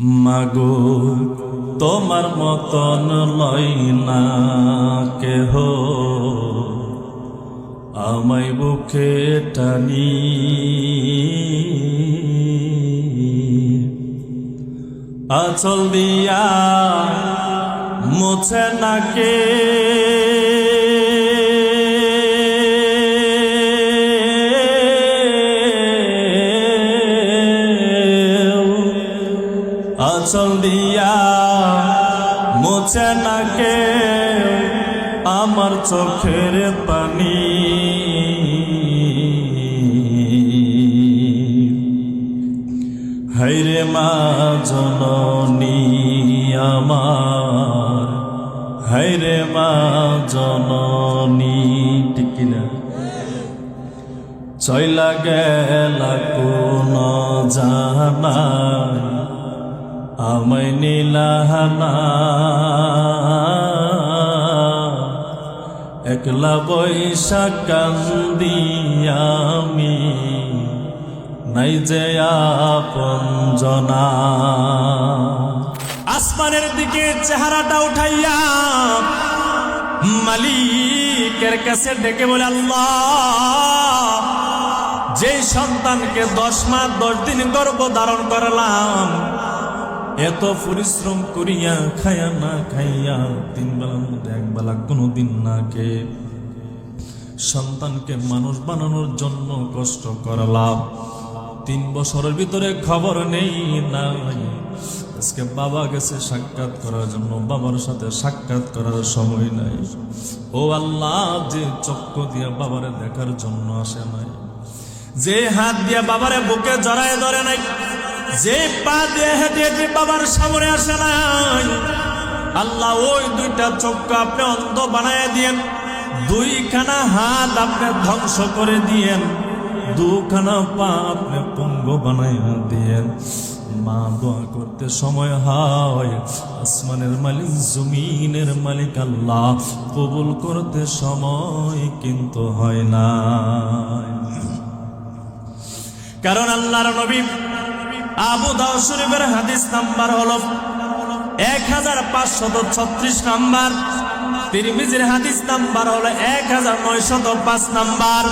মাগো তোমার মতন লয় না কেহ? আমায় বুকে টানি। আচল দিয়া মুছে নাকে। আচল দিয়া নাকে আমার চোখের পানি। হাইরে মা জননী আমার, হাইরে মা জননী, ঠিক কিনা? চইলা গেলা কোন জানাই আমায় নীলাহানা একলা বৈশাখ কান্দি আমি নাই যে আপনজনা আসমানের দিকে চেহারাটা উঠাইয়া মালিকের কাছে ডেকে বলে, আল্লাহ যে সন্তানকে দশ মাস দশ দিন গর্ভ ধারণ করলাম এত পরিশ্রম করিয়া খাইয়া না খাইয়া তিন বেলার মধ্যে এক বেলা কোনোদিন না খেয়ে সন্তানকে মানুষ বানানোর জন্য কষ্ট করলাম তিন বছরের ভিতরে খবর নেই, নাই। আজকে বাবা গেছে সাক্ষাৎ করার জন্য, বাবার সাথে সাক্ষাৎ করার সময় নাই। ও আল্লাহ, যে চক্ষু দিয়া বাবারে দেখার জন্য আসে নাই। যে হাত দিয়ে বাবারে বুকে জড়ায় ধরে নাই। যে পা দিয়ে হেঁটে হেঁটে বাবার সামনে আসে নাই, আল্লাহ ওই দুইটা চক্ষু আপনি অন্ধ বানায় দিয়েন, দুইখানা হাত আপনি ধ্বংস করে দিয়েন, দুখানা পা আপনি পঙ্গ বানাইয়া দিয়েন। মা দোয়া করতে সময় হয়, আসমানের মালিক, জমিনের মালিক আল্লাহ কবুল করতে সময় কিন্তু হয় না কারণ আল্লাহর নবী আবু দাউদ শরীফের হাদিস নাম্বার হলো এক হাজার পাঁচশত ছত্রিশ নাম্বার। তিরমিজির হাদিস নাম্বার হলো এক হাজার নয়শত পাঁচ নাম্বার।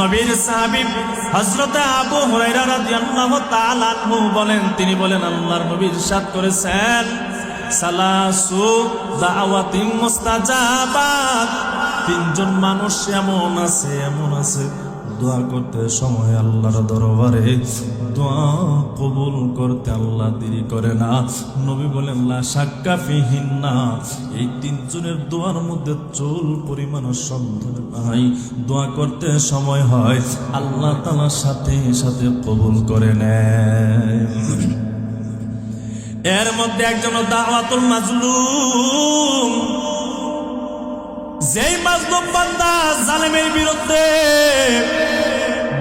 নবীর সাহাবি হজরত আবু বলেন, তিনি বলেন, আল্লাহর নবী ইরশাদ করেছেন তিনজন মানুষ এমন আছে এমন আছে। দোয়া করতে সময় আল্লাহর দরবারে। দোয়া কবুল করতে আল্লাহ দেরি করে না। নবী বলেন, লা না এই তিনজনের দোয়ার মধ্যে চুল পরিমাণ সন্দেহ নাই। দোয়া করতে সময় হয়, আল্লাহ তালার সাথে সাথে কবুল করে নেয় এর মধ্যে একজন দাওয়াতুল মাজলুম। যেই মাজলুম বান্দা জালেমের বিরুদ্ধে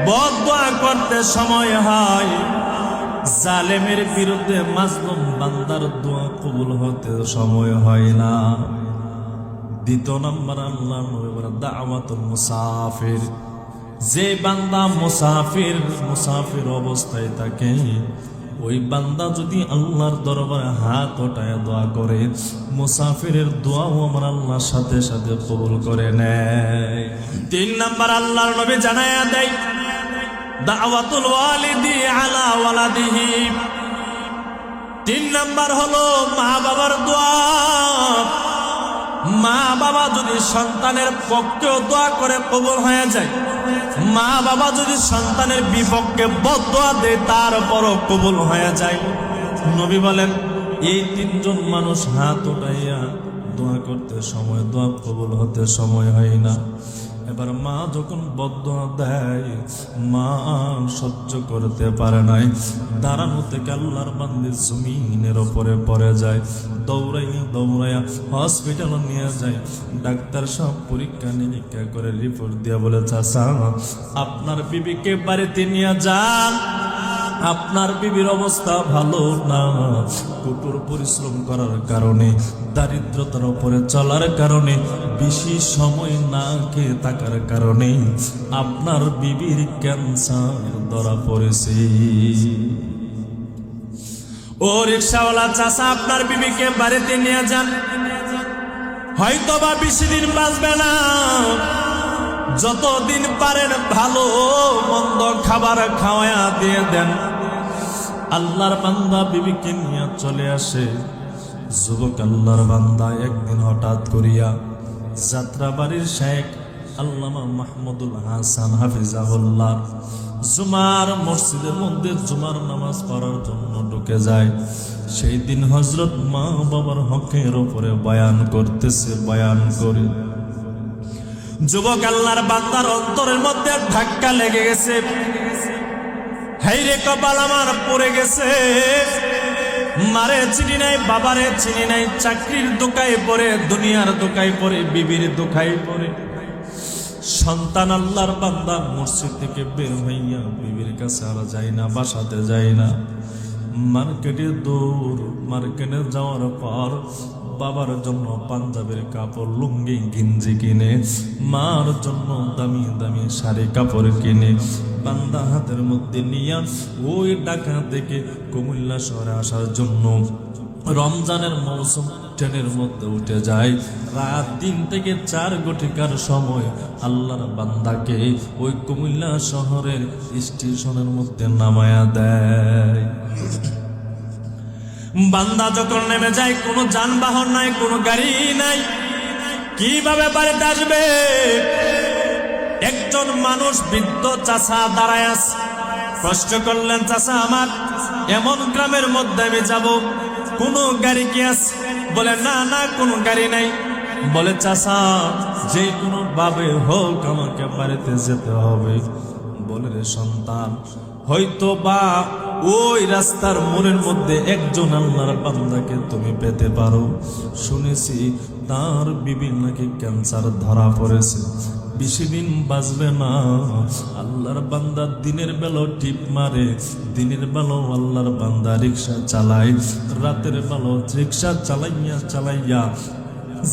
বদয়া করতে সময় হয়, জালেমের বিরুদ্ধে মাজলুম বান্দার দোয়া কবুল হতে সময় হয় না। দ্বিতীয় মুসাফির। যে বান্দা মুসাফির মুসাফির অবস্থায় থাকে ওই বান্দা যদি আল্লাহর দরবারে হাত ওটায় দোয়া করে, মুসাফিরের দোয়াও আমার আল্লাহর সাথে সাথে কবুল করে নেয়। তিন নাম্বার আল্লাহর নবী জানায়া দেয়, দাওয়াতুল ওয়ালিদি আলা ওয়ালাদিহি। তিন নাম্বার হলো মা বাবার দোয়া। মা বাবা যদি সন্তানের পক্ষেও দোয়া করে কবুল হয়ে যায় মা বাবা যদি সন্তানের বিপক্ষে বদয়া দেয়, তারপরও কবুল হয়ে যায়। নবী বলেন, এই তিনজন মানুষ হাত উঠাইয়া দোয়া করতে সময়, দোয়া কবুল হতে সময় হয় না। এবার মা যখন বদ্ধ দেয় মা সহ্য করতে পারে নাই। দাঁড়ানো থেকে আল্লাহর বান্দি জমিনের ওপরে পড়ে যায় দৌড়াই দৌড়াইয়া হসপিটাল নিয়ে যায়। ডাক্তার সব পরীক্ষা নিরীক্ষা করে রিপোর্ট দিয়ে বলে চাষা আপনার বিবিকে বাড়িতে নিয়ে যান। আপনার বিবির অবস্থা ভালো না। কঠোর পরিশ্রম করার কারণে, দারিদ্রতার উপরে চলার কারণে, বেশি সময় না খেয়ে থাকার কারণে আপনার বিবির ক্যান্সার ধরা পড়েছে। ও রিক্সাওয়ালা চাষা আপনার বিবিকে বাড়িতে নিয়ে যান। হয়তো বা বেশি দিন বাঁচবে না। যতদিন পারেন ভালো মন্দ খাবার খাওয়া দিয়ে দেন। আল্লাহর বান্দা বিবিকে নিয়ে চলে আসে। যুবক আল্লাহর বান্দা একদিন হঠাৎ করিয়া যাত্রাবাড়ির শেখ আল্লামা মাহমুদুল হাসান হাফিজাহুল্লাহ জুমার মসজিদের মধ্যে জুমার নামাজ পড়ার জন্য ঢুকে যায়। সেই দিন হজরত মা বাবার হকের উপরে বয়ান করতেছে, বয়ান করে। যুবক আল্লাহর বান্দার অন্তরের মধ্যে ধাক্কা লেগে গেছে। হেই রে কপাল আমার পড়ে গেছে। মারে চিনি নাই, বাবারে চিনি নাই, চাকরির দোকায় পড়ে, দুনিয়ার দোকায় পড়ে, বিবির দোকায় পড়ে। সন্তান আল্লাহর বান্দা মসজিদ থেকে বের হইয়া বিবির কাছে আর যায় না, বাসাতে যায় না। মার্কেটে দৌড়, মার্কেটে যাওয়ার পর বাবার জন্য পাঞ্জাবের কাপড়, লুঙ্গি, গিঞ্জি কিনে, মার জন্য দামি দামি শাড়ি কাপড় কিনে বান্দা হাতের মধ্যে নিয়ে ওই ঢাকা থেকে কুমিল্লা শহরে আসার জন্য রমজানের মৌসুম ট্রেনের মধ্যে উঠে যায়। রাত তিন থেকে চার ঘটিকার সময় আল্লাহর বান্দাকে ওই কুমিল্লা শহরের স্টেশনের মধ্যে নামায়া দেয়। বান্দা যখন নেমে যায়, কোনো যানবাহন নাই, কোনো গাড়ি নাই। কীভাবে বাড়িতে আসবে? একজন মানুষ বৃদ্ধ চাষা দাঁড়ায় আছে। প্রশ্ন করলেন চাষা আমার, এমন গ্রামের মধ্যে আমি যাব, কোনো গাড়ি কি আস বলে, না না, কোনো গাড়ি নাই। বলে চাষা যে কোনো ভাবে হোক আমাকে বাড়িতে যেতে হবে। বলে রে সন্তান হয়তো বা ওই রাস্তার মনের মধ্যে একজন আল্লাহর বান্দাকে তুমি পেতে পারো। শুনেছি তার বিবি নাকি ক্যান্সার ধরা পড়েছে। বেশি দিন বাঁচবে না। আল্লাহর বান্দা দিনের বেলা টিপ মারে, দিনের বেলা আল্লাহর বান্দা রিক্সা চালায়, রাতের বেলা রিক্সা চালাইয়া চালাইয়া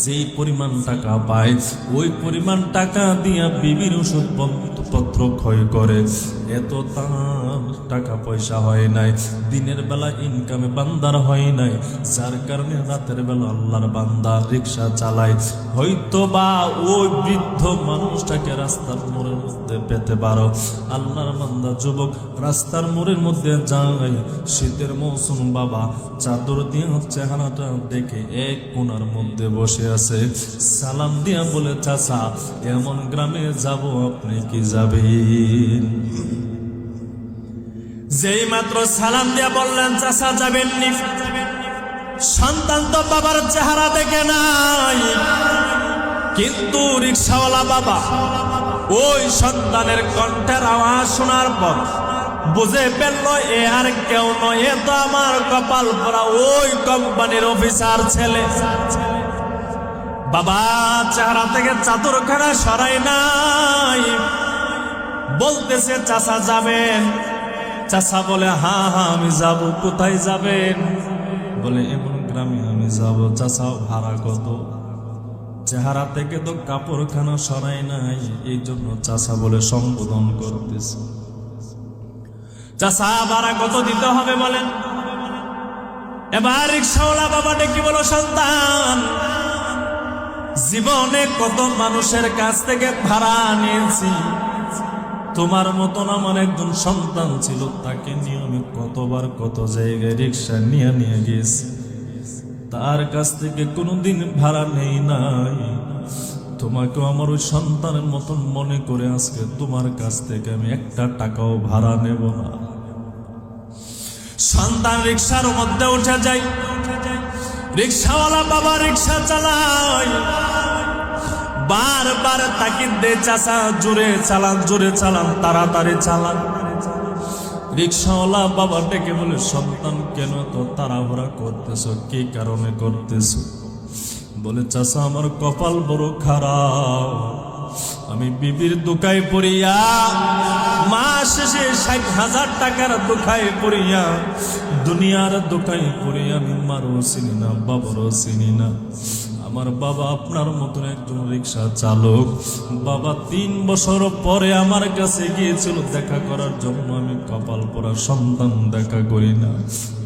যেই পরিমাণ টাকা পায়, ওই পরিমাণ টাকা দিয়া বিবির ওষুধপত্র ক্ষয় করে। এত তার টাকা পয়সা হয় নাই, দিনের বেলা ইনকামে বান্দার হয় নাই, যার কারণে রাতের বেলা আল্লাহর বান্দা রিক্সা চালায়। হয়তো বা ওই বৃদ্ধ মানুষটাকে রাস্তার মোড়ের মধ্যে পেতে পারো। আল্লাহর বান্দা যুবক, রাস্তার মোড়ের মধ্যে যায়, শীতের মৌসুম বাবা, চাদর দিয়ে চেহারাটা দেখে এক কোনার মধ্যে বসে আছে। সালাম দিয়া বলে, চাচা, এমন গ্রামে যাব আপনি কি যাবেন? যেই মাত্র সালাম দিয়া বললেন, চাচা যাবেননি সন্তান তো বাবার চেহারা দেখে নাই। কিন্তু রিক্সাওয়ালা বাবা ওই সন্তানের কণ্ঠের আওয়াজ শোনার পর বুঝে ফেলল, এ আর কেউ নয়, এ তো আমার কপাল পরা ওই কোম্পানির অফিসার ছেলে। বাবা চেহারা থেকে চাদরখানা সরাই নাই। বলতেছে, চাচা যাবেন। চাচা বলে, হা হ্যাঁ আমি যাব। কোথায় যাবেন? বলে, এমন গ্রামে আমি যাব। চাচা ভাড়া কত? চেহারা থেকে তো কাপড়খানা সরাই নাই। এই জন্য চাচা বলে, সম্বোধন করতেছে। চাচা, ভাড়া কত দিতে হবে বলেন? এবার রিক্সাওয়ালা বাবা ডেকে বলো, সন্তান, জীবনে কত মানুষের কাছ থেকে ভাড়া নিয়েছি। তোমার মতন আমার একজন সন্তান ছিল, তাকে নিয়ে আমি কতবার কত জায়গায় রিক্সা নিয়ে নিয়ে গেছি। তার কাছ থেকে কোনোদিন ভাড়া নেই নাই। তোমাকে আমার ওই সন্তানের মতন মনে করে আজকে তোমার কাছ থেকে আমি একটা টাকাও ভাড়া নেব না। সন্তান রিক্সার মধ্যে উঠে যায়। রিক্সাওয়ালা বাবা রিক্সা চালায়। বারবার তাকিদ দে চাচা, জোরে চালান জোরে চালান, তাড়াতাড়ি চালান। রিক্সাওয়ালা বাবা ডেকে বলে, সন্তান, কেন তো তাড়াহুড়া করতেছ? কি কারণে করতেছ? বলে, চাচা, আমার কপাল বড় খারাপ। আমি বিবির দোকায় পড়িয়া, মাস শেষে ষাট হাজার টাকার দোকায় পড়িয়া, দুনিয়ার দোকায় পড়িয়া আমি মারও চিনি না, বাবারও চিনি না। আমার বাবা আপনার মতন একজন রিক্সা চালক। বাবা তিন বছর পরে আমার কাছে গিয়েছিল দেখা করার জন্য। আমি কপাল পরা সন্তান দেখা করি না।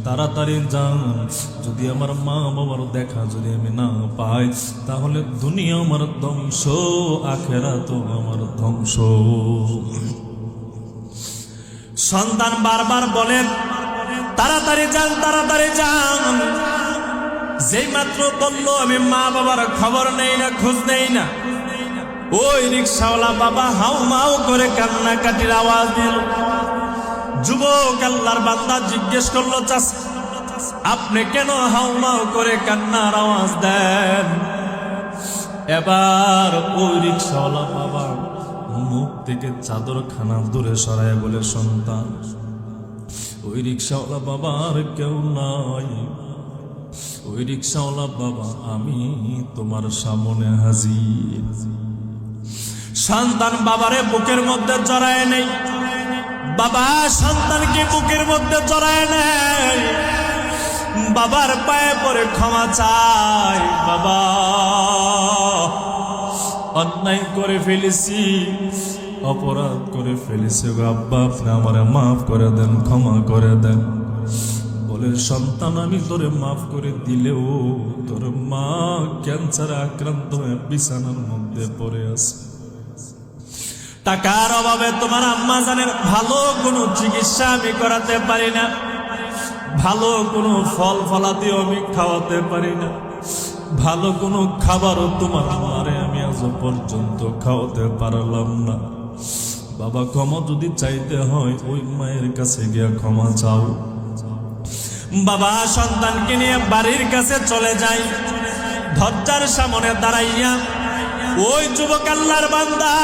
তাড়াতাড়ি যান। যদি আমার মা বাবার দেখা যদি আমি না পাই, তাহলে দুনিয়া আমার ধ্বংস আখেরা তো আমার ধ্বংস। সন্তান বারবার বলেন, তাড়াতাড়ি যান তাড়াতাড়ি যান। যেই মাত্র বলল, আমি মা বাবার খবর নেই না, খোঁজ নেই না। ওই রিক্সাওয়ালা বাবা হাউ মাউ করে কান্নাকাটির আওয়াজ দিল। যুবক আল্লাহর বান্দা জিজ্ঞেস করল চাষ আপনি কেন হাউ মাউ করে কান্নার আওয়াজ দেন? এবার ওই রিক্সাওয়ালা বাবা মুখ থেকে চাদর খানা দূরে সরায় বলে, সন্তান, ওই রিক্সাওয়ালা বাবা আর কেউ নাই। ওই রিক্সাওয়ালা বাবা, আমি তোমার সামনে হাজির। সন্তান বাবারে বুকের মধ্যে জড়ায় নেই। বাবা সন্তানকে বুকের মধ্যে জড়ায় নেই। বাবার পায়ে পরে ক্ষমা চাই বাবা। অন্যায় করে ফেলেছি, অপরাধ করে ফেলেছি আব্বা, আপনি আমারে মাফ করে দেন, ক্ষমা করে দেন। বলে, সন্তান, আমি তোরে মাফ করে দিলেও তোর মা ক্যান্সারে আক্রান্ত হয়ে বিছানার মধ্যে পড়ে আছে। টাকার অভাবে তোমার আম্মা জানের ভালো কোনো চিকিৎসা আমি করাতে পারি না। ভালো কোনো ফল ফলাতেও আমি খাওয়াতে পারি না। ভালো কোনো খাবারও তোমার মারে আমি আজ পর্যন্ত খাওয়াতে পারলাম না। বাবা, ক্ষমা যদি চাইতে হয়, ওই মায়ের কাছে গিয়া ক্ষমা চাও। বাবা সন্তানকে নিয়ে বাড়ির কাছে চলে যাই দরজার সামনে দাঁড়াইয়া, ওই যুবক আল্লাহর বান্দা,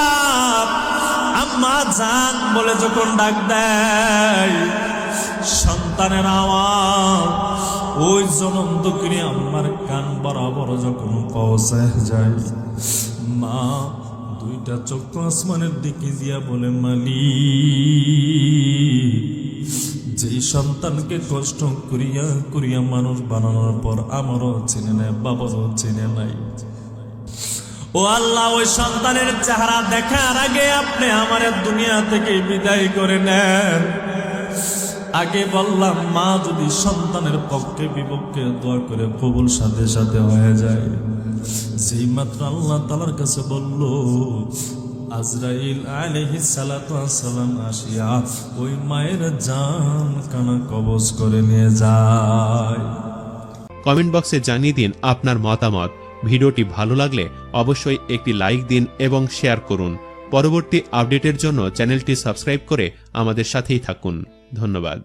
আম্মা জান, বলে যখন ডাক দেয়, সন্তানের আওয়াজ ওই জনন্ত কিনে আমার কান বরাবর যখন পৌঁছায় যায়। মা দুইটা চক্ষু আসমানের দিকে দিয়া বলে মালি যেই সন্তানকে কষ্ট করিয়া করিয়া মানুষ বানানোর পর আমারও চিনে নেয়, বাবারও চিনে নাই। ও আল্লাহ, ওই সন্তানের চেহারা দেখার আগে আপনি আমার দুনিয়া থেকে বিদায় করে নেন। আগে বললাম, মা যদি সন্তানের পক্ষে বিপক্ষে দোয়া করে কবুল সাথে সাথে হয়ে যায়। যেই মাত্র আল্লাহ তালার কাছে বলল আজরাইল আলহি সালাম আসিয়া ওই মায়ের জান কানা কবজ করে নিয়ে যায়। কমেন্ট বক্সে জানিয়ে দিন আপনার মতামত। ভিডিওটি ভালো লাগলে অবশ্যই একটি লাইক দিন এবং শেয়ার করুন। পরবর্তী আপডেটের জন্য চ্যানেলটি সাবস্ক্রাইব করে আমাদের সাথেই থাকুন। ধন্যবাদ।